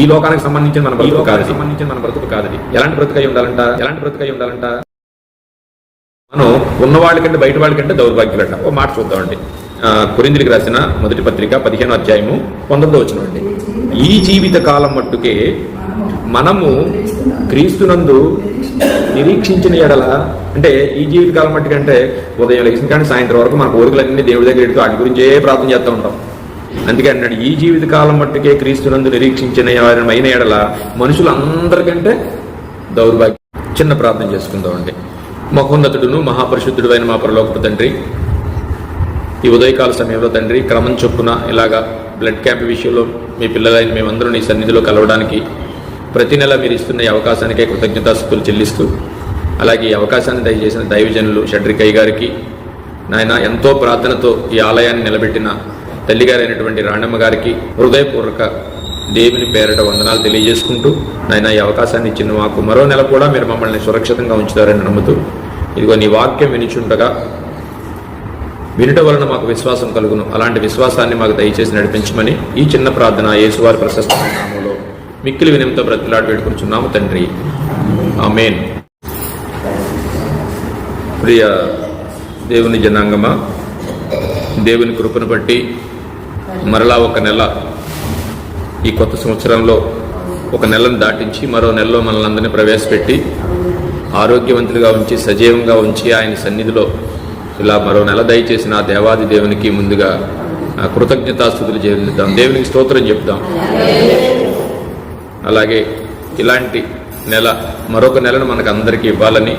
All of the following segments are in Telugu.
ఈ లోకానికి సంబంధించిన మన బ్రతుకు కాదు సంబంధించిన మన బ్రతుకు కాదు ఇది. ఎలాంటి బ్రతుకై ఉండాలంట? ఎలాంటి బ్రతుకై ఉండాలంట? మనం ఉన్న వాళ్ళకంటే బయట వాళ్ళకంటే దౌర్భాగ్యులట. ఓ మాట చూద్దామండి. కొరింథీయులకు రాసిన మొదటి పత్రిక పదిహేను అధ్యాయము పంతొమ్మిదో వచ్చిన అండి. ఈ జీవిత కాలం మట్టుకే మనము క్రీస్తునందు నిరీక్షించిన ఎడల అంటే ఈ జీవిత కాలం మట్టుకంటే ఉదయం లేచిన కానీ సాయంత్రం వరకు మన కోరికలన్నీ దేవుడి దగ్గర పెడుతూ వాటి గురించే ప్రార్థన చేస్తూ ఉంటాం. అందుకే అన్నాడు ఈ జీవిత కాలం మట్టుకే క్రీస్తునందు నిరీక్షించిన వారిని అయిన ఎడల మనుషులందరికంటే దౌర్భాగ్యం చిన్న ప్రార్థన చేసుకుందామండి. మహోన్నతుడును మహాపరిశుద్ధుడు అయిన మా పరలోకపు తండ్రి ఈ ఉదయకాల సమయంలో తండ్రి క్రమం చొప్పున ఇలాగా బ్లడ్ క్యాంప్ విషయంలో మీ పిల్లలైన మేమందరూ నీ సన్నిధిలో కలవడానికి ప్రతి నెల మీరు ఇస్తున్న ఈ అవకాశానికే కృతజ్ఞతాస్తులు చెల్లిస్తూ అలాగే ఈ అవకాశాన్ని దయచేసిన దైవజనులు షడ్రికయ్య గారికి నాయన ఎంతో ప్రార్థనతో ఈ ఆలయాన్ని నిలబెట్టిన తల్లిగారైనటువంటి రాణమ్మ గారికి హృదయపూర్వక దేవుని పేరట వందనాలు తెలియజేసుకుంటూ నాయన ఈ అవకాశాన్ని ఇచ్చిన మాకు మరో నెల కూడా మీరు మమ్మల్ని సురక్షితంగా ఉంచుతారని నమ్ముతూ ఇదిగో నీ వాక్యం వినిచుండగా వినుట వలన మాకు విశ్వాసం కలుగును. అలాంటి విశ్వాసాన్ని మాకు దయచేసి నడిపించమని ఈ చిన్న ప్రార్థన యేసువారి ప్రశస్తమైన నామంలో మిక్కిలి వినయంతో బ్రతిలాడి వేడుకున్నాము తండ్రి. ఆమేన్. ప్రియ దేవుని జనాంగమా దేవుని కృపను బట్టి మరలా ఒక నెల ఈ కొత్త సంవత్సరంలో ఒక నెలను దాటించి మరో నెలలో మనల్ని ప్రవేశపెట్టి ఆరోగ్యవంతులుగా ఉంచి సజీవంగా ఉంచి ఆయన సన్నిధిలో ఇలా మరో నెల దయచేసిన ఆ దేవాది దేవునికి ముందుగా ఆ, కృతజ్ఞతాస్థుతులు చెల్లిద్దాం. దేవునికి స్తోత్రం చెప్దాం. అలాగే ఇలాంటి నెల మరొక నెలను మనకు అందరికీ ఇవ్వాలని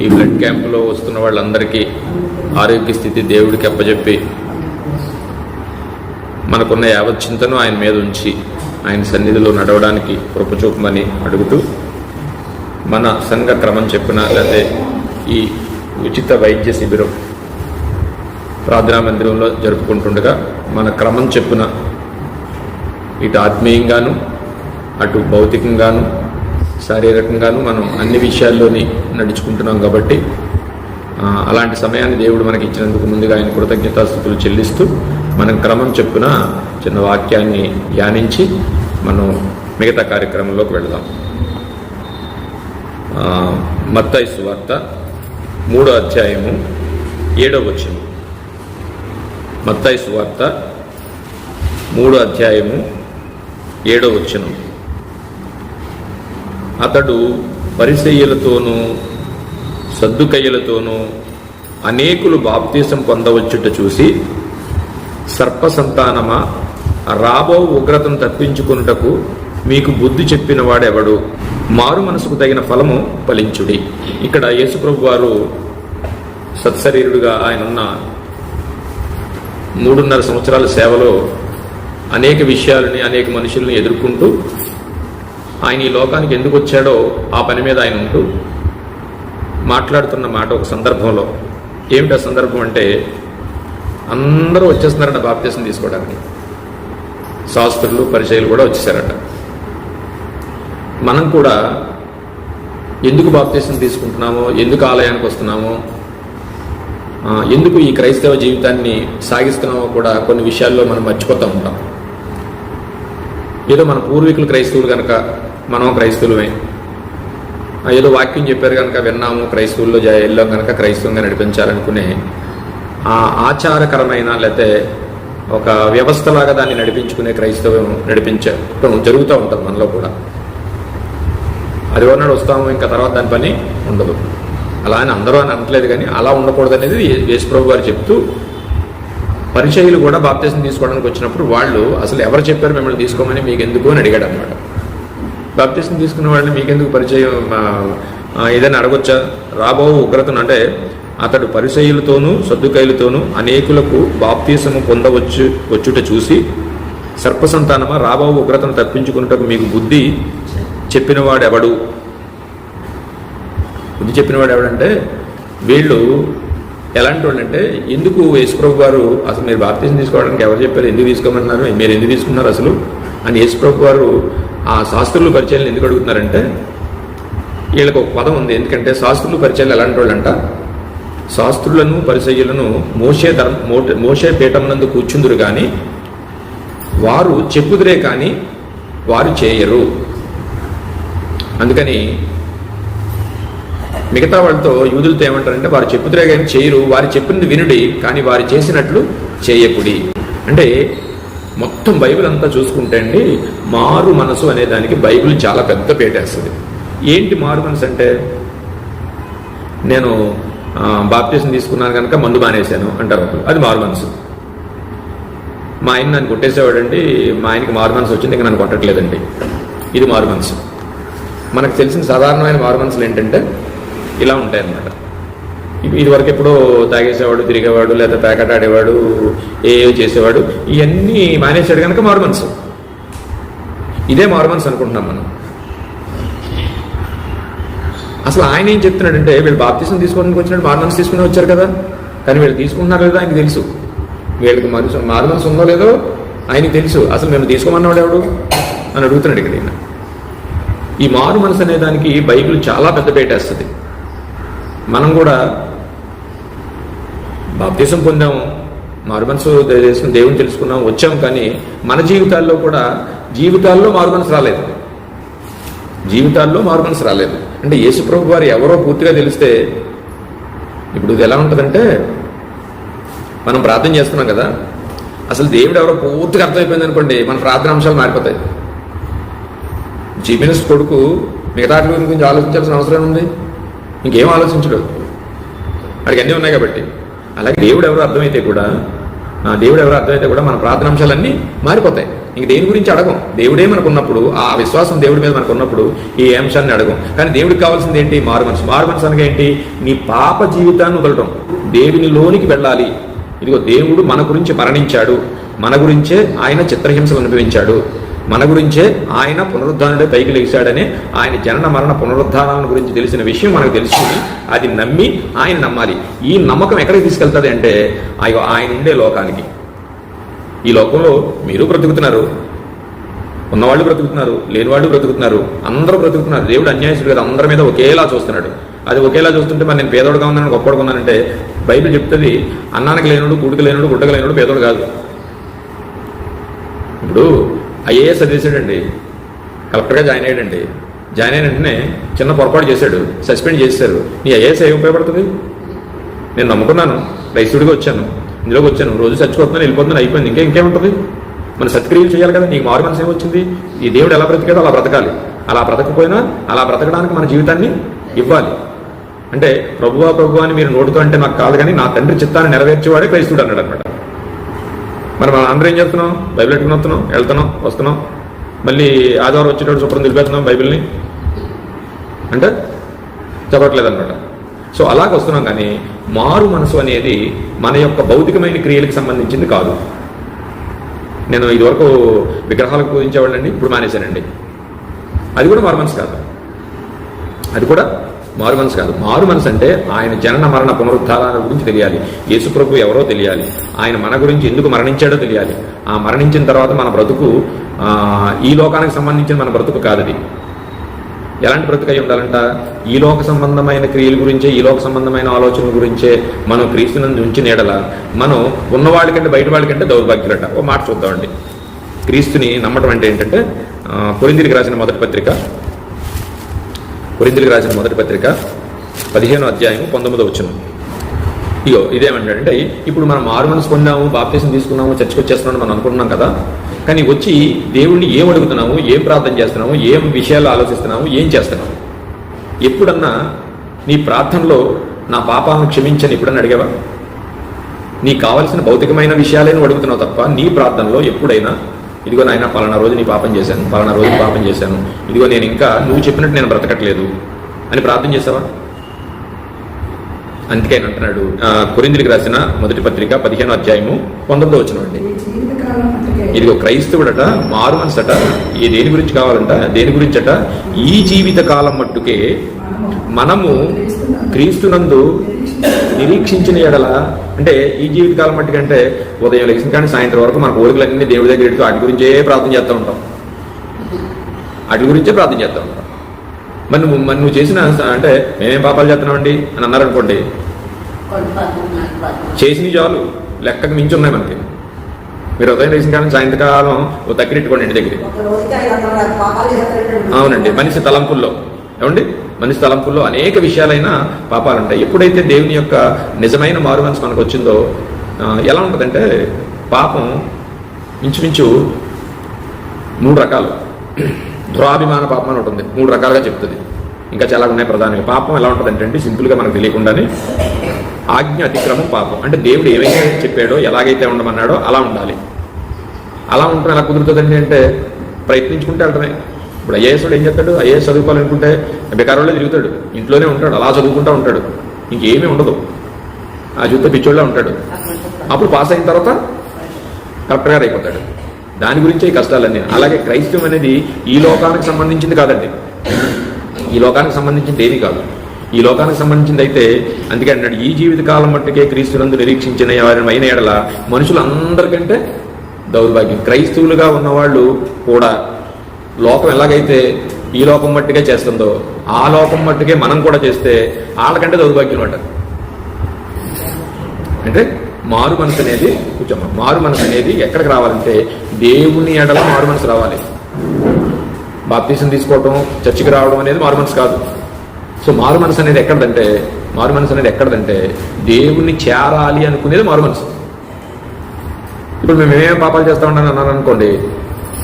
ఈ బ్లడ్ క్యాంపులో వస్తున్న వాళ్ళందరికీ ఆరోగ్య స్థితి దేవుడికి అప్పచెప్పి మనకున్న యావత్ చింతను ఆయన మీద ఉంచి ఆయన సన్నిధిలో నడవడానికి కృపచూపమని అడుగుతూ మన సంఘ క్రమం చెప్పిన లేకపోతే ఈ ఉచిత వైద్య శిబిరం ప్రార్థనా మందిరంలో జరుపుకుంటుండగా మన క్రమం చెప్పున ఇటు ఆత్మీయంగాను అటు భౌతికంగాను శారీరకంగాను మనం అన్ని విషయాల్లోని నడుచుకుంటున్నాం కాబట్టి అలాంటి సమయాన్ని దేవుడు మనకి ఇచ్చినందుకు ముందుగా ఆయన కృతజ్ఞతాస్థుతులు చెల్లిస్తూ మనం క్రమం చెప్పున చిన్న వాక్యాన్ని ధ్యానించి మనం మిగతా కార్యక్రమంలోకి వెళదాం. ఆ, వార్త సువార్త మూడో అధ్యాయము ఏడో వచ్చిన మత్తయి సువార్త మూడో అధ్యాయము ఏడో వచ్చిన అతడు పరిసయ్యులతోనూ సద్దుకయ్యలతోనూ అనేకులు బాప్తీసం పొందవచ్చుట చూసి సర్పసంతానమా? రాబో ఉగ్రతను తప్పించుకొనుటకు మీకు బుద్ధి చెప్పిన వాడెవడు మారు మనసుకు తగిన ఫలము ఫలించుడి. ఇక్కడ యేసుప్రభు వారు సత్శరీరుడుగా ఆయన ఉన్న మూడున్నర సంవత్సరాల సేవలో అనేక విషయాలని అనేక మనుషుల్ని ఎదుర్కొంటూ ఆయన ఈ లోకానికి ఎందుకు వచ్చాడో ఆ పని మీద ఆయన ఉంటూ మాట్లాడుతున్న మాట ఒక సందర్భంలో. ఏమిటి ఆ సందర్భం అంటే అందరూ వచ్చేస్తున్నారట బాప్తీసం తీసుకోవడానికి. శాస్త్రులు పరిచయలు కూడా వచ్చేసారట. మనం కూడా ఎందుకు బాప్తీసం తీసుకుంటున్నామో ఎందుకు ఆలయానికి వస్తున్నామో ఎందుకు ఈ క్రైస్తవ జీవితాన్ని సాగిస్తున్నామో కూడా కొన్ని విషయాల్లో మనం మర్చిపోతూ ఉంటాం. ఏదో మన పూర్వీకులు క్రైస్తవులు కనుక మనం క్రైస్తవులమే. ఏదో వాక్యం చెప్పారు కనుక విన్నాము క్రైస్తవుల్లో జా- వెళ్ళాం కనుక క్రైస్తవంగా నడిపించాలనుకునే ఆ ఆచారకరమైన లేకపోతే ఒక వ్యవస్థలాగా దాన్ని నడిపించుకునే క్రైస్తవం నడిపించడం జరుగుతూ ఉంటుంది మనలో కూడా. అది ఒకనాడు వస్తాము ఇంకా తర్వాత దాని పని ఉండదు. అలా అని అందరూ అని అనట్లేదు కానీ అలా ఉండకూడదు అనేది యేసుప్రభు గారు చెప్తూ పరిచయులు కూడా బాప్తీసం తీసుకోవడానికి వచ్చినప్పుడు వాళ్ళు అసలు ఎవరు చెప్పారు మిమ్మల్ని తీసుకోమని మీకు ఎందుకు అని అడిగాడు అనమాట బాప్తీసం తీసుకున్న వాళ్ళని మీకెందుకు పరిచయం ఏదైనా అడగొచ్చా? రాబో ఉగ్రతను అంటే అతడు పరిచయులతోనూ సద్దుకైలతోనూ అనేకులకు బాప్తీసము పొందవచ్చు వచ్చుట చూసి సర్పసంతానమా రాబో ఉగ్రతను తప్పించుకున్నటకు మీకు బుద్ధి చెప్పినవాడెవడు? బుద్ధి చెప్పినవాడు ఎవడంటే వీళ్ళు ఎలాంటి వాళ్ళు అంటే ఎందుకు యేసుప్రభు గారు అసలు మీరు బాప్తీసం తీసుకోవడానికి ఎవరు చెప్పారు ఎందుకు తీసుకోమన్నారు మీరు ఎందుకు తీసుకున్నారు అసలు అని యేసుప్రభు గారు ఆ శాస్త్రులు పరిచయాలను ఎందుకు అడుగుతున్నారంటే వీళ్ళకి ఒక పదం ఉంది. ఎందుకంటే శాస్త్రులు పరిచయాలు ఎలాంటి అంట శాస్త్రులను పరిచయులను మోసే ధర్మ మోసే పీఠం కూర్చుందురు కానీ వారు చెప్పుదురే కానీ వారు చేయరు. అందుకని మిగతా వాళ్ళతో యూదులతో ఏమంటారంటే వారు చెప్పుతురే కానీ చేయరు. వారు చెప్పింది వినుడి కానీ వారు చేసినట్లు చేయకుడి. అంటే మొత్తం బైబిల్ అంతా చూసుకుంటే అండి మారు మనసు అనే దానికి బైబిల్ చాలా పెద్ద పేటేస్తుంది. ఏంటి మారు మనసు అంటే నేను బాప్టిజం తీసుకున్నాను కనుక మందు మానేశాను అంటారు ఒకరు. అది మారు మనసు. మా ఆయన నన్ను కొట్టేసేవాడండి మా ఆయనకి మారు మనసు వచ్చింది ఇంకా నన్ను కొట్టట్లేదండి. ఇది మారు మనసు. మనకు తెలిసిన సాధారణమైన మారు మనసులు ఏంటంటే ఇలా ఉంటాయన్నమాట. ఇదివరకు ఎప్పుడో తాగేసేవాడు తిరిగేవాడు లేదా ప్యాకెట్ ఆడేవాడు ఏ చేసేవాడు ఇవన్నీ మానేసాడు కనుక మారు మనసు. ఇదే మారు మనసు అనుకుంటున్నాం మనం. అసలు ఆయన ఏం చెప్తున్నాడంటే వీళ్ళు బాప్తిసం తీసుకోవడానికి వచ్చినట్టు మారు తీసుకుని వచ్చారు కదా. కానీ వీళ్ళు తీసుకుంటున్నారు కదా ఆయనకు తెలుసు. వీళ్ళకి మనసు మారు ఉందో లేదో ఆయనకి తెలుసు. అసలు మేము తీసుకోమన్నవాడు ఎవడు? అని అడుగుతున్నాడు ఇక్కడ ఈయన. ఈ మారు మనసు అనే దానికి బైబిల్ చాలా పెద్ద పెట్టేస్తుంది మనం కూడా బాప్తీసం పొందాము మారు మనసు చేసుకుని దేవుని తెలుసుకున్నాం వచ్చాం కానీ మన జీవితాల్లో కూడా జీవితాల్లో మారు మనసు రాలేదు. జీవితాల్లో మారు మనసు రాలేదు. అంటే యేసుప్రభు వారు ఎవరో పూర్తిగా తెలిస్తే ఇప్పుడు ఇది ఎలా ఉంటుందంటే మనం ప్రార్థన చేస్తున్నాం కదా అసలు దేవుడు ఎవరో పూర్తిగా అర్థమైపోయింది అనుకోండి మన ప్రార్థన అంశాలు మారిపోతాయి. చీఫ్ మినిస్టర్ కొడుకు మిగతా గురించి ఆలోచించాల్సిన అవసరం ఉంది ఇంకేం ఆలోచించడు. వాడికి అన్నీ ఉన్నాయి కాబట్టి. అలాగే దేవుడు ఎవరో అర్థమైతే కూడా ఆ దేవుడు ఎవరో అర్థమైతే కూడా మన ప్రార్థన అంశాలన్నీ మారిపోతాయి. ఇంక దేని గురించి అడగం? దేవుడే మనకున్నప్పుడు ఆ విశ్వాసం దేవుడి మీద మనకున్నప్పుడు ఈ అంశాన్ని అడగం. కానీ దేవుడికి కావాల్సింది ఏంటి? మారు మనసు. మారు మనసు అనగా ఏంటి? నీ పాప జీవితాన్ని వదలటం. దేవుని లోనికి వెళ్ళాలి. ఇదిగో దేవుడు మన గురించి మరణించాడు. మన గురించే ఆయన చిత్రహింసలు అనుభవించాడు. మన గురించే ఆయన పునరుద్ధానుడే పైకి లేచాడని ఆయన జనన మరణ పునరుద్ధానాల గురించి తెలిసిన విషయం మనకు తెలుసుకుని అది నమ్మి ఆయన నమ్మాలి. ఈ నమ్మకం ఎక్కడికి తీసుకెళ్తుంది అంటే అయ్యో ఆయన ఉండే లోకానికి. ఈ లోకంలో మీరు బ్రతుకుతున్నారు. ఉన్నవాళ్ళు బ్రతుకుతున్నారు లేని వాళ్ళు బ్రతుకుతున్నారు అందరూ బ్రతుకుతున్నారు. దేవుడు అన్యాయసుడు కదా అందరి మీద ఒకేలా చూస్తున్నాడు. అది ఒకేలా చూస్తుంటే మరి నేను పేదోడుగా ఉన్నాను గొప్పడుగా ఉన్నానంటే బైబిల్ చెప్తుంది అన్నానికి లేనుడు కూడికి లేనుడు గుడ్డకు లేనుడు పేదోడు కాదు. ఇప్పుడు ఐఏఎస్ చదివేశాడండి కలెక్టర్గా జాయిన్ అయ్యాడండి. జాయిన్ అయిన వెంటనే చిన్న పొరపాటు చేశాడు సస్పెండ్ చేశారు. నీ ఐఏఎస్ ఏ ఉపయోగపడుతుంది? నేను నమ్ముకున్నాను రైతుడిగా వచ్చాను. ఇందులోకి వచ్చాను. రోజు చచ్చిపోతున్నాను వెళ్ళిపోతున్నాను అయిపోయింది. ఇంకా ఇంకేముంటుంది? మన సత్క్రియలు చేయాలి కదా. నీకు మారు మనసు ఏమొచ్చింది? ఈ దేవుడు ఎలా బ్రతికాడో అలా బ్రతకాలి. అలా బ్రతకపోయినా అలా బ్రతకడానికి మన జీవితాన్ని ఇవ్వాలి. అంటే ప్రభువా ప్రభు అని మీరు నోటితో అంటే నాకు కాదు కానీ నా తండ్రి చిత్తాన్ని నెరవేర్చేవాడే క్రైస్తుడు అన్నాడు అనమాట. మరి మనం అందరూ ఏం చేస్తున్నాం? బైబిల్ ఎట్టుకుని వస్తున్నాం? వెళ్తున్నాం? వస్తున్నాం? మళ్ళీ ఆదివారం వచ్చేటప్పుడు శుభ్రం నిలిపేస్తున్నాం బైబిల్ని? అంటే చదవట్లేదు అనమాట సో అలాగ వస్తున్నాం కానీ మారు మనసు అనేది మన యొక్క భౌతికమైన క్రియలకు సంబంధించింది కాదు. నేను ఇదివరకు విగ్రహాలకు పూజించేవాళ్ళండి ఇప్పుడు మానేశానండి. అది కూడా మారు మనసు కాదు. అది కూడా మారు మనసు కాదు. మారు మనసు అంటే ఆయన జనన మరణ పునరుద్ధారాల గురించి తెలియాలి. యేసుప్రభు ఎవరో తెలియాలి. ఆయన మన గురించి ఎందుకు మరణించాడో తెలియాలి. ఆ మరణించిన తర్వాత మన బ్రతుకు ఈ లోకానికి సంబంధించిన మన బ్రతుకు కాదు అది ఎలాంటి బ్రతుకై ఉండాలంట? ఈ లోక సంబంధమైన క్రియల గురించే ఈ లోక సంబంధమైన ఆలోచనల గురించే మనం క్రీస్తునందు ఉంచి నీడల. మనం ఉన్నవాళ్ళకంటే బయట వాళ్ళకంటే దౌర్భాగ్యులట. ఓ మాట చూద్దామండి. క్రీస్తుని నమ్మటం అంటే ఏంటంటే పురిందిరికి రాసిన మొదటి పత్రిక పొరిందిరికి రాసిన మొదటి పత్రిక పదిహేను అధ్యాయం పంతొమ్మిదో వచ్చినాం ఇగో ఇదేమంటాడంటే ఇప్పుడు మనం మారు మనసు పొందాము బాప్తీసం తీసుకున్నాము చర్చకు వచ్చేస్తున్నాము మనం అనుకుంటున్నాం కదా. కానీ వచ్చి దేవుణ్ణి ఏం అడుగుతున్నాము ఏం ప్రార్థన చేస్తున్నాము ఏం విషయాలు ఆలోచిస్తున్నాము ఏం చేస్తున్నాము? ఎప్పుడన్నా నీ ప్రార్థనలో నా పాపాలను క్షమించని ఎప్పుడన్నా అడిగావా? నీకు కావలసిన భౌతికమైన విషయాలే నువ్వు అడుగుతున్నావు తప్ప నీ ప్రార్థనలో ఎప్పుడైనా ఇదిగో నాయన పలానా రోజు నీ పాపం చేశాను పలానా రోజు పాపం చేశాను ఇదిగో నేను ఇంకా నువ్వు చెప్పినట్టు నేను బ్రతకట్లేదు అని ప్రార్థన చేసావా? అందుకే అంటున్నాడు ఆ, రాసిన మొదటి పత్రిక పదిహేను అధ్యాయము పంతొమ్మిదో వచ్చిన అండి. ఇదిగో క్రైస్తవుడట మారు మనసట ఈ దేని గురించి కావాలంట? దేని గురించట? ఈ జీవిత కాలం మట్టుకే మనము క్రీస్తునందు నిరీక్షించిన ఎడల అంటే ఈ జీవితకాలం మట్టుకంటే ఉదయం లేచిన కానీ సాయంత్రం వరకు మన కోరికలన్నీ దేవుడి దగ్గర పెడుతూ వాటి గురించే ప్రార్థన చేస్తూ ఉంటాం. వాటి గురించే ప్రార్థన చేస్తూ ఉంటాం. మరి నువ్వు మరి నువ్వు చేసిన అంటే మేమేం పాపాలు చేస్తున్నామండి అని అన్నారనుకోండి. చేసినవి చాలు. లెక్కకు మించి ఉన్నాయి మనకి. మీరు ఉదయం చేసిన కానీ సాయంత్రకాలం ఓ దగ్గర ఇంటి దగ్గర అవునండి. మనిషి తలంపుల్లో. ఏమండి? మనిషి తలంపుల్లో అనేక విషయాలైన పాపాలు ఉంటాయి. ఎప్పుడైతే దేవుని యొక్క నిజమైన మారు మనసు మనకు వచ్చిందో ఎలా ఉంటుందంటే పాపం ఇంచుమించు మూడు రకాలు. దురాభిమాన పాపం అని ఉంటుంది మూడు రకాలుగా చెప్తుంది. ఇంకా చాలా ఉన్నాయి ప్రధానంగా. పాపం ఎలా ఉంటుంది అంటే సింపుల్గా మనకు తెలియకుండానే ఆజ్ఞ అతిక్రమం పాపం. అంటే దేవుడు ఏమైతే చెప్పాడో ఎలాగైతే ఉండమన్నాడో అలా ఉండాలి. అలా ఉంటే ఎలా కుదురుతుందండి అంటే ప్రయత్నించుకుంటే వెళ్ళటమే ఇప్పుడు ఐఏఎస్ ఏం చెప్తాడు? ఐఏఎస్ చదువుకోవాలనుకుంటే బెకారోళ్ళే తిరుగుతాడు. ఇంట్లోనే ఉంటాడు. అలా చదువుకుంటూ ఉంటాడు. ఇంకేమీ ఉండదు. ఆ చూస్తే పిచ్చోళ్ళే ఉంటాడు. అప్పుడు పాస్ అయిన తర్వాత కరెక్ట్గా అయిపోతాడు. దాని గురించే కష్టాలన్నీ. అలాగే క్రైస్తవం అనేది ఈ లోకానికి సంబంధించింది కాదండి. ఈ లోకానికి సంబంధించింది ఏమీ కాదు. ఈ లోకానికి సంబంధించింది అయితే అందుకే అన్నాడు ఈ జీవిత కాలం మట్టుకే క్రీస్తునందు నిరీక్షించిన అయిన ఎడల మనుషులందరికంటే దౌర్భాగ్యం. క్రైస్తవులుగా ఉన్నవాళ్ళు కూడా లోకం ఎలాగైతే ఈ లోకం మట్టుకే చేస్తుందో ఆ లోకం మట్టుకే మనం కూడా చేస్తే వాళ్ళకంటే దౌర్భాగ్యం అంటారు. అంటే మారు మనసు అనేది కొంచెం మారు మనసు అనేది ఎక్కడికి రావాలంటే దేవుని ఎడల మారు మనసు రావాలి. బాప్తీసం తీసుకోవడం చర్చికి రావడం అనేది మారు మనసు కాదు. సో మారు మనసు అనేది ఎక్కడదంటే మారు మనసు అనేది ఎక్కడదంటే దేవుణ్ణి చేరాలి అనుకునేది మారు మనసు ఇప్పుడు మేము ఏమేమి పాపాలు చేస్తా ఉన్నాను అన్నాను అనుకోండి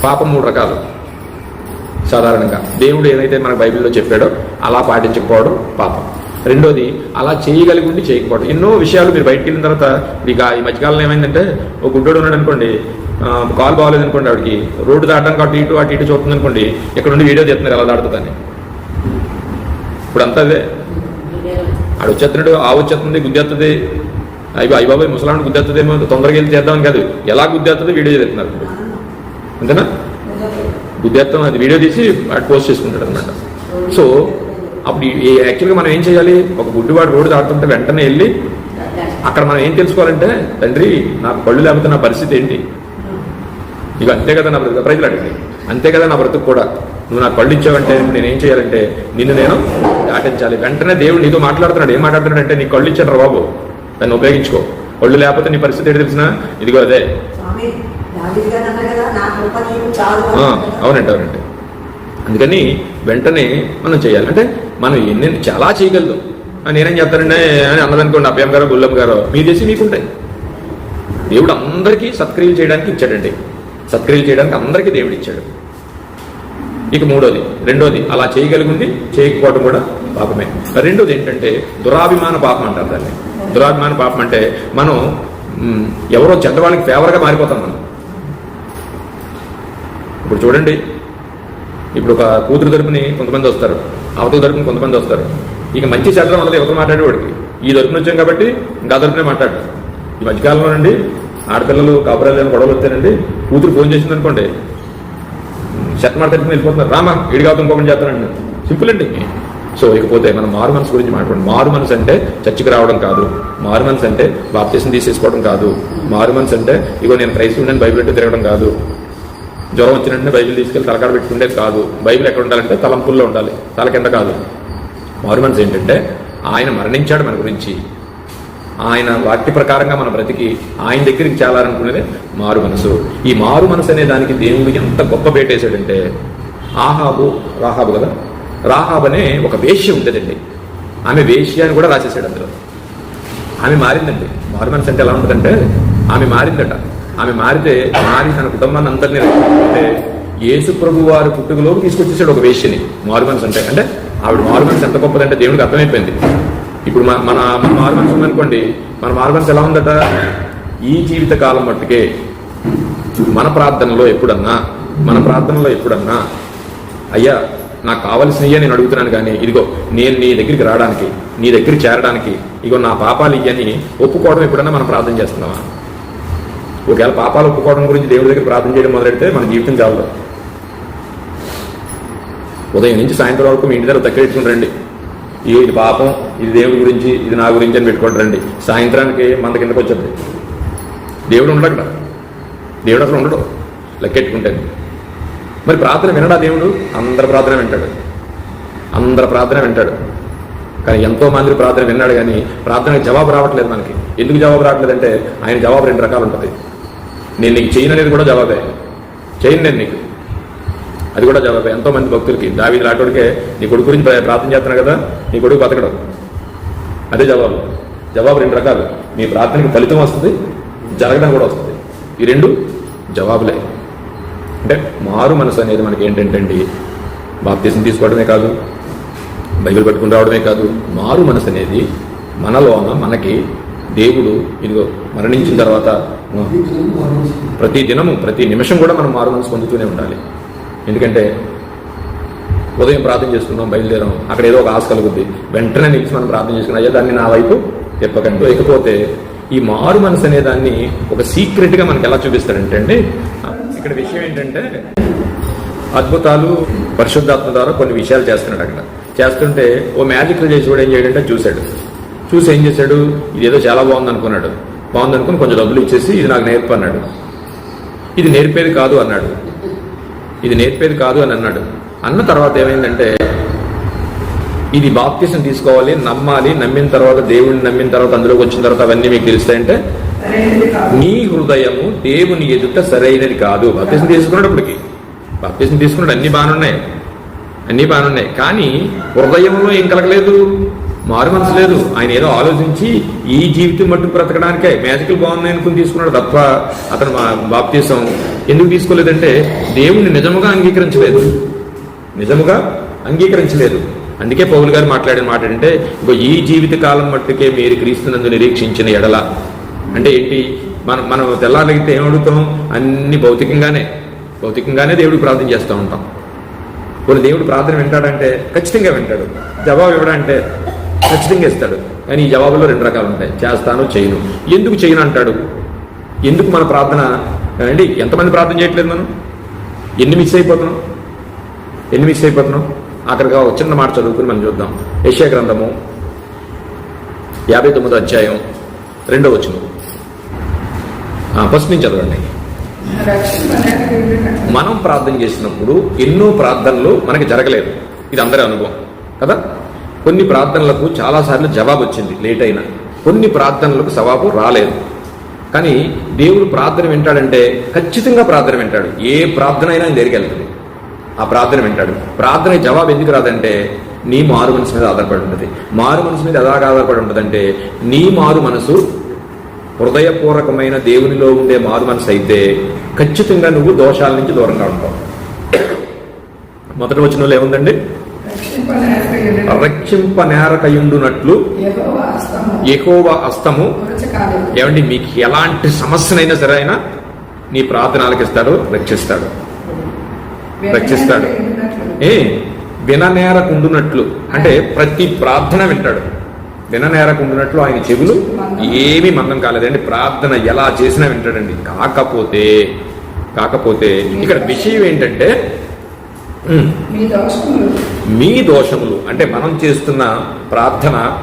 పాపం మూడు రకాలు. సాధారణంగా దేవుడు ఏదైతే మన బైబిల్లో చెప్పాడో అలా పాటించకపోవడం పాపం. రెండోది అలా చేయగలిగి ఉండి చేయకపోవడం. ఎన్నో విషయాలు మీరు బయటికి వెళ్ళిన తర్వాత ఇక ఈ మధ్యకాలంలో ఏమైందంటే ఒక గుడ్డోడు ఉన్నాడు అనుకోండి కాల్ కాలు బాగలేదు అనుకోండి ఆవిడకి రోడ్డు దాటడానికి అటు ఇటు అటు ఇటు చూస్తుంది అనుకోండి ఇక్కడ నుండి వీడియో తీస్తున్నారు ఎలా దాడుతుందని ఇప్పుడు అంతా అదే. ఆడు వచ్చేస్తున్నాడు ఆ వచ్చేస్తుంది గుద్దేస్తుంది అయ్యి అయ్యి బాబాయ్ ముసలాంటి గుద్దేస్తుందేమో తొందరగా వెళ్ళి చేద్దామని కాదు. ఎలా గుద్దేస్తుంది వీడియో చేస్తున్నారు అంతేనా? గుద్దేస్తాం అది వీడియో తీసి పోస్ట్ చేసుకుంటాడు అనమాట సో అప్పుడు యాక్చువల్గా మనం ఏం చేయాలి? ఒక గుడ్డివాడు రోడ్డు దాటుతుంటే వెంటనే వెళ్ళి అక్కడ మనం ఏం తెలుసుకోవాలంటే తండ్రి నాకు కళ్ళు లేకపోతే నా పరిస్థితి ఏంటి? ఇక అంతే కదా నా బ్రతుకు ప్రజలు అడిగింది అంతే కదా నా బ్రతుకు కూడా. నువ్వు నాకు కళ్ళు ఇచ్చావంటే నేను ఏం చేయాలంటే నిన్ను నేను దాటించాలి. వెంటనే దేవుడు నీతో మాట్లాడుతున్నాడు. ఏం మాట్లాడుతున్నాడు అంటే నీ కళ్ళు ఇచ్చాడు బాబు. దాన్ని ఉపయోగించుకో. కళ్ళు లేకపోతే నీ పరిస్థితి ఏంటి తెలిసిన? ఇదిగో అదే. నీకు అవునండి అవునండి. అందుకని వెంటనే మనం చేయాలి. అంటే మనం ఎన్ని చాలా చేయగలదు. నేనేం చెప్తానండి అని అన్నదనుకోండి అభ్యం గారు గుల్లమ్మ గారు మీ చేసి మీకుంటాయి. దేవుడు అందరికీ సత్క్రియలు చేయడానికి ఇచ్చాడండి. సత్క్రియలు చేయడానికి అందరికీ దేవుడు ఇచ్చాడు. ఇక మూడోది రెండోది అలా చేయగలిగింది చేయకపోవడం కూడా పాపమే. రెండోది ఏంటంటే దురాభిమాన పాపం అంటారు దాన్ని. దురాభిమాన పాపం అంటే మనం ఎవరో చెడ్డవాళ్ళకి ఫేవర్గా మారిపోతాం మనం. ఇప్పుడు చూడండి ఇప్పుడు ఒక కూతురు తరపుని కొంతమంది వస్తారు. అవతల తరపున కొంతమంది వస్తారు. ఇక మంచి చట్టం ఉండదు ఎవరు మాట్లాడేవాడికి. ఈ తరపున వచ్చాం కాబట్టి ఇంకా తరపునే మాట్లాడు ఈ మధ్యకాలంలో నుండి ఆడపిల్లలు కాపురాలు గొడవలు వస్తారండి కూతురు ఫోన్ చేసింది అనుకోండి. షర్ట్ మార్కెట్కి వెళ్ళిపోతున్నారు. రామా ఇడిగాతం ఇంకొకటి చేస్తానండి. సింపుల్ అండి. సో ఇకపోతే మనం మారు మనసు గురించి మాట్లాడండి మారు మనసు అంటే చర్చికి రావడం కాదు. మారు మనసు అంటే బాప్తీసం తీసేసుకోవడం కాదు. మారు మనసు అంటే ఇగో నేను క్రైస్తవుని బైబిల్ పెట్టి తిరగడం కాదు. జ్వరం వచ్చినట్టు బైబిల్ తీసుకెళ్ళి తలకాడ పెట్టుకుండేది కాదు. బైబిల్ ఎక్కడ ఉండాలంటే తలంపుల్లో ఉండాలి. తల కింద కాదు. మారు మనసు ఏంటంటే ఆయన మరణించాడు మన గురించి. ఆయన వాక్య ప్రకారంగా మన బ్రతికి ఆయన దగ్గరికి చేరాలనుకునేదే మారు మనసు. ఈ మారు మనసు అనే దానికి దేవుడు ఎంత గొప్ప పేటేశాడంటే ఆహాబు రాహాబు కదా? రాహాబ్ అనే ఒక వేశ్య ఉంటుందండి. ఆమె వేశ్య అని కూడా రాసేసాడు అందులో. ఆమె మారిందండి. మారు మనసు అంటే ఎలా ఉంటుందంటే ఆమె మారిందట. ఆమె మారితే మారి తన కుటుంబాన్ని అందరినీ రక్షించుకుంటే యేసు ప్రభు వారి పుట్టుకలోకి తీసుకొచ్చేసాడు ఒక వేష్యని మార్మన్స్ అంటే అంటే ఆవిడ మార్మన్స్ ఎంత గొప్పదంటే దేవుడికి అర్థమైపోయింది. ఇప్పుడు మన మన మన మారు ఉందనుకోండి మన మార్మన్స్ ఎలా ఉందట? ఈ జీవిత కాలం మట్టుకే మన ప్రార్థనలో ఎప్పుడన్నా మన ప్రార్థనలో ఎప్పుడన్నా అయ్యా నాకు కావలసినయ్యా నేను అడుగుతున్నాను కానీ ఇదిగో నేను నీ దగ్గరికి రావడానికి నీ దగ్గరికి చేరడానికి ఇగో నా పాపాలు ఇయ్యని ఒప్పుకోవడం ఎప్పుడన్నా మనం ప్రార్థన చేస్తున్నావా ఒకవేళ పాపాలు ఒప్పుకోవడం గురించి దేవుడి దగ్గర ప్రార్థన చేయడం మొదలెడితే మన జీవితం చాలదు ఉదయం నుంచి సాయంత్రం వరకు మీ ఇంటి దగ్గర దక్కెట్టుకుని రండి. ఇది పాపం ఇది దేవుడి గురించి ఇది నా గురించి అని పెట్టుకోండి రండి. సాయంత్రానికి మన కిందకు వచ్చేది. దేవుడు ఉండడు అక్కడ. దేవుడు అసలు ఉండడు. లెక్కెట్టుకుంటే. మరి ప్రార్థన వినడా దేవుడు? అందరి ప్రార్థన వింటాడు. అందరి ప్రార్థన వింటాడు. కానీ ఎంతో మంది ప్రార్థన విన్నాడు కానీ ప్రార్థనకు జవాబు రావట్లేదు మనకి. ఎందుకు జవాబు రావట్లేదంటే ఆయన జవాబు రెండు రకాలు ఉంటుంది. నేను నీకు చేయను అనేది కూడా జవాబే. చేయను నేను నీకు. అది కూడా జవాబే. ఎంతోమంది భక్తులకి. దావీది లాంటివాడికే నీ కొడుకు గురించి ప్రార్థన చేస్తున్నా కదా నీ కొడుకు బతకడం. అదే జవాబు. జవాబు రెండు రకాలు. మీ ప్రార్థనకి ఫలితం వస్తుంది జరగడం కూడా వస్తుంది. ఈ రెండు జవాబులే. అంటే మారు మనసు అనేది మనకి ఏంటంటే బాప్తీసం తీసుకోవడమే కాదు బైబిల్ పట్టుకుని రావడమే కాదు మారు మనసు అనేది మనలోన మనకి దేవుడు ఇదిగో మరణించిన తర్వాత ప్రతి దినము ప్రతి నిమిషం కూడా మనం మారు మనసు పొందుతూనే ఉండాలి. ఎందుకంటే ఉదయం ప్రార్థన చేసుకున్నాం బయలుదేరాం అక్కడ ఏదో ఒక ఆశ కలుగుద్ది. వెంటనే నిలిచి మనం ప్రార్థన చేసుకున్నాం అయ్యా దాన్ని నా వైపు తిప్పకండి. ఇకపోతే ఈ మారు మనసు అనే దాన్ని ఒక సీక్రెట్గా మనకు మనకి ఎలా చూపిస్తాడంటే అండి ఇక్కడ విషయం ఏంటంటే అద్భుతాలు పరిశుద్ధాత్మ ద్వారా కొన్ని విషయాలు చేస్తున్నాడు అక్కడ. చేస్తుంటే ఓ మ్యాజిక్లు చేసి కూడా ఏం చేయడంటే చూశాడు. చూసి ఏం చేశాడు? ఇదేదో చాలా బాగుంది అనుకున్నాడు బాగుందనుకుని కొంచెం డబ్బులు ఇచ్చేసి ఇది నాకు నేర్పు అన్నాడు. ఇది నేర్పేది కాదు అన్నాడు. ఇది నేర్పేది కాదు అని అన్నాడు. అన్న తర్వాత ఏమైందంటే ఇది బాప్తిసం తీసుకోవాలి నమ్మాలి నమ్మిన తర్వాత దేవుడిని నమ్మిన తర్వాత అందులోకి వచ్చిన తర్వాత అవన్నీ మీకు తెలుస్తాయంటే నీ హృదయము దేవుని ఎదుట సరైనది కాదు. బాప్తిసం తీసుకున్నప్పటికి బాప్తిసం తీసుకున్నాడు అన్ని బాగానున్నాయి అన్ని బాగానున్నాయి కానీ హృదయంలో ఏం కలగలేదు? మారు మనసు లేదు. ఆయన ఏదో ఆలోచించి ఈ జీవితం మట్టుకు బ్రతకడానికే మ్యాజికల్ బాగున్నాయి అనుకుని తీసుకున్నాడు. తప్ప అతను మా బాప్తీసం ఎందుకు తీసుకోలేదంటే దేవుణ్ణి నిజముగా అంగీకరించలేదు. నిజముగా అంగీకరించలేదు. అందుకే పౌలు గారు మాట్లాడిన మాట ఏంటంటే ఇంకో ఈ జీవిత కాలం మట్టుకే మీరు క్రీస్తునందు నిరీక్షించిన ఎడల. అంటే ఏంటి? మనం మనం తెల్లారితే ఏమడుగుతాం అన్ని భౌతికంగానే భౌతికంగానే దేవుడికి ప్రార్థన చేస్తూ ఉంటాం. కొన్ని దేవుడు ప్రార్థన వింటాడంటే ఖచ్చితంగా వింటాడు. జవాబు ఇవ్వడంటే ఖచ్చితంగా ఇస్తాడు కానీ ఈ జవాబులో రెండు రకాలు ఉంటాయి. చేస్తాను చేయను. ఎందుకు చేయను అంటాడు? ఎందుకు మన ప్రార్థన అండి ఎంతమంది ప్రార్థన చేయట్లేదు మనం? ఎన్ని మిస్ అయిపోతున్నాం? ఎన్ని మిస్ అయిపోతున్నాం? అక్కడికి ఒక చిన్న మాట చదువుకుని మనం చూద్దాం. యశ్యా గ్రంథము యాభై తొమ్మిదో అధ్యాయం రెండో వచ్చిన ఫస్ట్ నుంచి చదవండి. మనం ప్రార్థన చేసినప్పుడు ఎన్నో ప్రార్థనలు మనకి జరగలేదు. ఇది అందరి అనుభవం. కదా? కొన్ని ప్రార్థనలకు చాలాసార్లు జవాబు వచ్చింది లేట్ అయినా. కొన్ని ప్రార్థనలకు జవాబు రాలేదు. కానీ దేవుడు ప్రార్థన వింటాడంటే ఖచ్చితంగా ప్రార్థన వింటాడు. ఏ ప్రార్థన అయినా ఆయన దగ్గరికి వెళ్తుంది ఆ ప్రార్థన వింటాడు. ప్రార్థన జవాబు ఎందుకు రాదంటే నీ మారు మనసు మీద ఆధారపడి ఉంటుంది. మారు మనసు మీద ఎలాగ ఆధారపడి ఉంటుందంటే నీ మారు మనసు హృదయపూర్వకమైన దేవునిలో ఉండే మారు మనసు అయితే ఖచ్చితంగా నువ్వు దోషాల నుంచి దూరంగా ఉంటావు. మొదటి వచనంలో ఏముందండి? రక్షింపనేరక ఉండేటట్టు. రక్షింప నేరకయుండునట్లు యెహోవా హస్తము ఎక్కువ అస్తము. ఏమండి మీకు ఎలాంటి సమస్యనైనా సరే ఆయన నీ ప్రార్థన ఆలకిస్తాడు రక్షిస్తాడు. రక్షిస్తాడు. ఏ విననేరకుండునట్లు. అంటే ప్రతి ప్రార్థన వింటాడు. విననేరకుండునట్లు ఆయన చెవులు ఏమీ మందం కాలేదండి. ప్రార్థన ఎలా చేసినా వింటాడండి. కాకపోతే కాకపోతే ఇక్కడ విషయం ఏంటంటే మీ దోషములు. అంటే మనం చేస్తున్న ప్రార్థన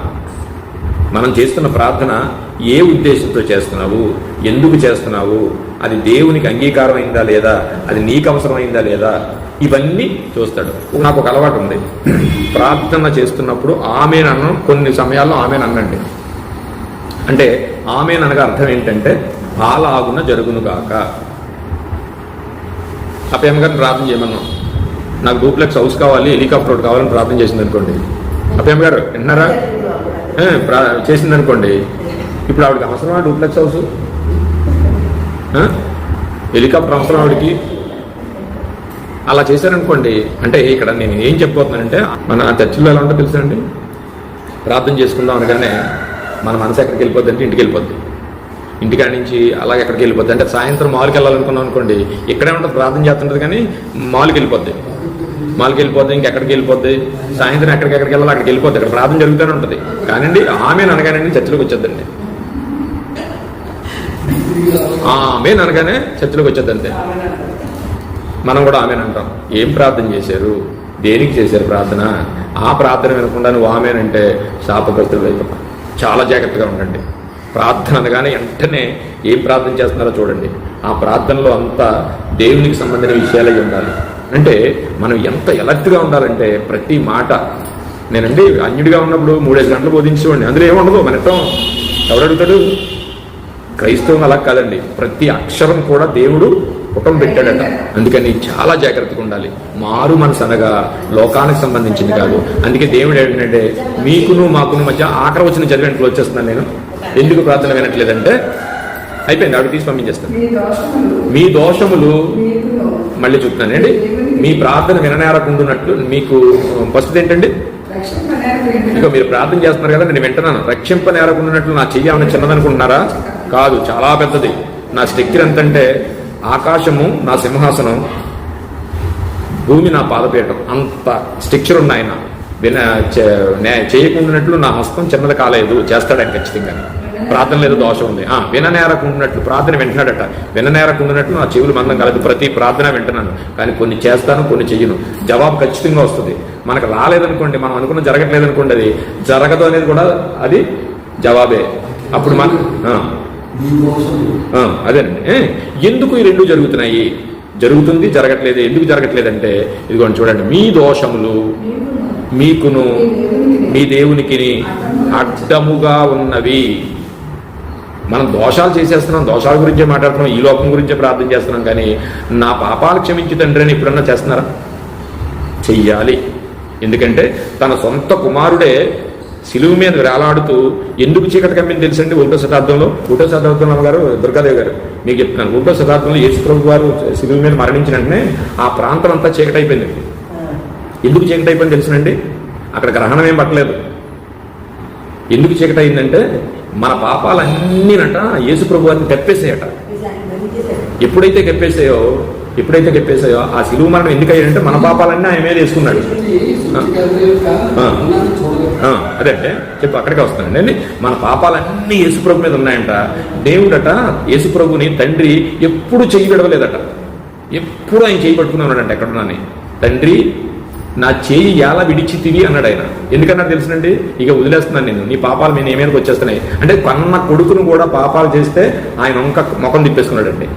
మనం చేస్తున్న ప్రార్థన ఏ ఉద్దేశంతో చేస్తున్నావు? ఎందుకు చేస్తున్నావు? అది దేవునికి అంగీకారం అయిందా లేదా? అది నీకు అవసరమైందా లేదా? ఇవన్నీ చూస్తాడు. నాకు ఒక అలవాటు ఉంది. ప్రార్థన చేస్తున్నప్పుడు ఆమెనన్నం కొన్ని సమయాల్లో ఆమెను అనండి అంటే ఆమెన్ అనగా అర్థం ఏంటంటే అలాగున జరుగును గాక. అప్పయ్య గారిని ప్రార్థన చేయమన్నాం నాకు డూప్లెక్స్ హౌస్ కావాలి హెలికాప్టర్ ఒకటి కావాలని ప్రార్థన చేసింది అనుకోండి. అప్పయ్య గారు విన్నారా? ప్రా చేసింది అనుకోండి. ఇప్పుడు ఆవిడకి అవసరమా డూప్లెక్స్ హౌస్? హెలికాప్టర్ అవసరం ఆవిడకి? అలా చేశారనుకోండి అంటే ఇక్కడ నేను ఏం చెప్పబోతున్నానంటే మన చర్చిలో ఎలా ఉంటుందో తెలుసండి ప్రార్థన చేసుకుందాం అనగానే మన మనసు ఎక్కడికి వెళ్ళిపోద్ది అంటే ఇంటికి వెళ్ళిపోద్ది. ఇంటికాడ నుంచి అలాగే ఎక్కడికి వెళ్ళిపోద్ది. అంటే సాయంత్రం మాల్కి వెళ్ళాలనుకున్నాం అనుకోండి ఇక్కడే ఉంటుంది ప్రార్థన చేస్తుంటుంది కానీ మాల్కి వెళ్ళిపోద్ది. మాలకి వెళ్ళిపోద్ది ఇంకెక్కడికి వెళ్ళిపోద్ది? సాయంత్రం ఎక్కడికెక్కడికి వెళ్ళాలి అక్కడికి వెళ్ళిపోద్ది. ఇక్కడ ప్రార్థన జరుగుతూనే ఉంటుంది. కానండి ఆమెను అనగానండి చర్చిలోకి వచ్చేద్దండి. ఆమెను అనగానే చర్చిలోకి వచ్చేద్దంతే మనం కూడా ఆమెను అంటాం. ఏం ప్రార్థన చేశారు? దేనికి చేశారు ప్రార్థన? ఆ ప్రార్థన వినకుండా నువ్వు ఆమెనంటే శాపగ్రస్తులు అయిపోతాం. చాలా జాగ్రత్తగా ఉండండి. ప్రార్థన అనగానే వెంటనే ఏం ప్రార్థన చేస్తున్నారో చూడండి. ఆ ప్రార్థనలో అంతా దేవునికి సంబంధించిన విషయాలే ఉండాలి. అంటే మనం ఎంత ఎలర్ట్గా ఉండాలంటే ప్రతి మాట నేనండి అన్యుడిగా ఉన్నప్పుడు మూడేసి గంటలు బోధించేవాడిని. అందులో ఏముండదు? మన ఇష్టం. ఎవరు అడుగుతాడు? క్రైస్తవం అలా కాదండి. ప్రతి అక్షరం కూడా దేవుడు పుటం పెట్టాడట. అందుకని చాలా జాగ్రత్తగా ఉండాలి. మారు మనసు అనగా లోకానికి సంబంధించింది కాదు. అందుకే దేవుడు ఏంటంటే మీకును మాకును మధ్య ఆఖరి వచ్చిన చదివినట్లు వచ్చేస్తున్నాను నేను. ఎందుకు ప్రార్థన వినట్లేదంటే అయిపోయింది. ఆవిడ తీసి పంపించేస్తాను. మీ దోషములు మళ్ళీ చెప్తున్నానండి మీ ప్రార్థన విననేరకుండునట్లు మీకు ఫస్ట్ ఏంటండి ఇక మీరు ప్రార్థన చేస్తున్నారు కదా నేను వింటున్నాను. రక్షింప నేరకుండానట్లు నా చెయ్యి ఏమైనా చిన్నదనుకుంటున్నారా? కాదు చాలా పెద్దది. నా స్టిక్కర్ ఎంతంటే ఆకాశము నా సింహాసనం భూమి నా పాదపీఠం. అంత స్టిక్చర్ ఉన్న ఆయన విన చేయకుండానట్లు నా హస్తం చిన్నది కాలేదు. చేస్తాడు ఆయన ఖచ్చితంగా ప్రార్థన లేదు దోషం ఉంది. ఆ విననేరకుండానట్లు ప్రార్థన వింటున్నాడట. విననేరకుండానట్లు నా చెవులు మందం కలదు. ప్రతి ప్రార్థన వింటున్నాను. కానీ కొన్ని చేస్తాను కొన్ని చెయ్యను. జవాబు ఖచ్చితంగా వస్తుంది. మనకు రాలేదనుకోండి మనం అనుకున్న జరగట్లేదు అనుకోండి అది జరగదు అనేది కూడా అది జవాబే. అప్పుడు మన అదేనండి. ఎందుకు ఈ రెండు జరుగుతున్నాయి? జరుగుతుంది జరగట్లేదు. ఎందుకు జరగట్లేదంటే ఇదిగోండి చూడండి. మీ దోషములు మీకును మీ దేవునికి అడ్డముగా ఉన్నవి. మనం దోషాలు చేసేస్తున్నాం దోషాల గురించే మాట్లాడుతున్నాం ఈ లోకం గురించే ప్రార్థన చేస్తున్నాం కానీ నా పాపాలు క్షమించి తండ్రి అని ఎప్పుడన్నా చేస్తున్నారా? చెయ్యాలి. ఎందుకంటే తన సొంత కుమారుడే సిలువు మీద వేలాడుతూ ఎందుకు చీకటి కమ్మింది తెలుసండి ఒకటో శతాబ్దంలో? ఒకటో శతాబ్దంలో గారు దుర్గాదేవి గారు మీకు చెప్తున్నాను. ఒకటో శతాబ్దంలో యేసు ప్రభు వారు సిలువు మీద మరణించిన వెంటనే ఆ ప్రాంతం అంతా చీకటి అయిపోయింది ఎందుకు చీకటి అయిపోయింది తెలుసునండి అక్కడ గ్రహణం ఏం పట్టలేదు. ఎందుకు చీకటి అయిందంటే మన పాపాలన్నీనట యేసు ప్రభు వారిని నిజానికి భరించేశాడు. ఎప్పుడైతే గెప్పేసాయో ఎప్పుడైతే గెప్పేసాయో ఆ సిలువు మరణం ఎందుకు అయ్యాడంటే మన పాపాలన్నీ ఆయన మీద వేసుకున్నాడు. అదే అంటే చెప్పు అక్కడికే వస్తానండి అండి మన పాపాలన్నీ యేసుప్రభు మీద ఉన్నాయంట. దేవుడట యేసుప్రభుని తండ్రి ఎప్పుడు చెయ్యి విడవలేదట. ఎప్పుడు ఆయన చేయి పట్టుకుని ఉన్నాడంట ఎక్కడున్నాని. తండ్రి నా చేయి ఎలా విడిచితివి అన్నాడు ఆయన. ఎందుకన్నా తెలుసునండి? ఇక వదిలేస్తున్నాను నేను. నీ పాపాలు నేను ఏమైనా వచ్చేస్తున్నాయి? అంటే కన్న కొడుకును కూడా పాపాలు చేస్తే ఆయన ఇంకా ముఖం తిప్పేసుకున్నాడండి.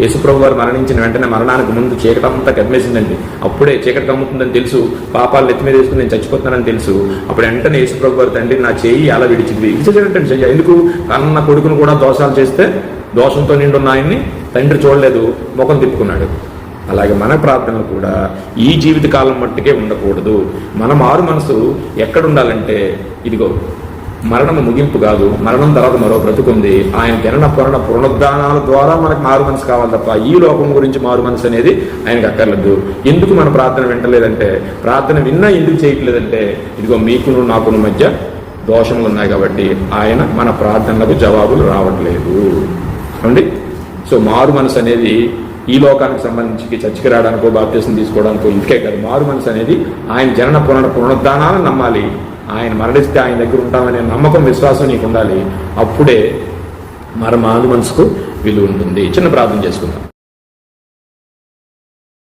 యేసుప్రభు వారు మరణించిన వెంటనే మరణానికి ముందు చీకటి అంతా కమ్మేసిందండి అప్పుడే చీకటి కమ్ముతుందని తెలుసు. పాపాలు ఎత్తి మీద వేసుకుని నేను చచ్చిపోతున్నానని తెలుసు. అప్పుడు వెంటనే యేసుప్రభు వారు తండ్రి నా చేయి అలా విడిచింది విడిచేటంటే చెయ్య? ఎందుకు? కన్న కొడుకును కూడా దోషాలు చేస్తే దోషంతో నిండున్న ఆయన్ని తండ్రి చూడలేదు ముఖం తిప్పుకున్నాడు. అలాగే మన ప్రార్థనలు కూడా ఈ జీవిత కాలం మట్టుకే ఉండకూడదు. మన మారు మనసు ఎక్కడుండాలంటే ఇదిగో మరణము ముగింపు కాదు మరణం తర్వాత మరో బ్రతుకుంది. ఆయన జనన పురణ పునరుద్ధానాల ద్వారా మనకు మారు మనసు కావాలి తప్ప ఈ లోకం గురించి మారు మనసు అనేది ఆయనకు అక్కర్లేదు. ఎందుకు మన ప్రార్థన వింటలేదంటే ప్రార్థన విన్నా ఎందుకు చేయట్లేదంటే ఇదిగో మీకును నాకును మధ్య దోషములు ఉన్నాయి కాబట్టి ఆయన మన ప్రార్థనలకు జవాబులు రావట్లేదు. అండి? సో మారు మనసు అనేది ఈ లోకానికి సంబంధించి చర్చికి రావడానికో బాప్తీసం తీసుకోవడానికో ఇందుకే కాదు. మారు మనసు అనేది ఆయన జనన పునర పునరుద్ధానాలను నమ్మాలి. ఆయన మరణిస్తే ఆయన దగ్గర ఉంటామనే నమ్మకం విశ్వాసం నీకు ఉండాలి అప్పుడే మరి మారు మనసుకు విలువ ఉంటుంది. చిన్న ప్రార్థన చేసుకుందాం.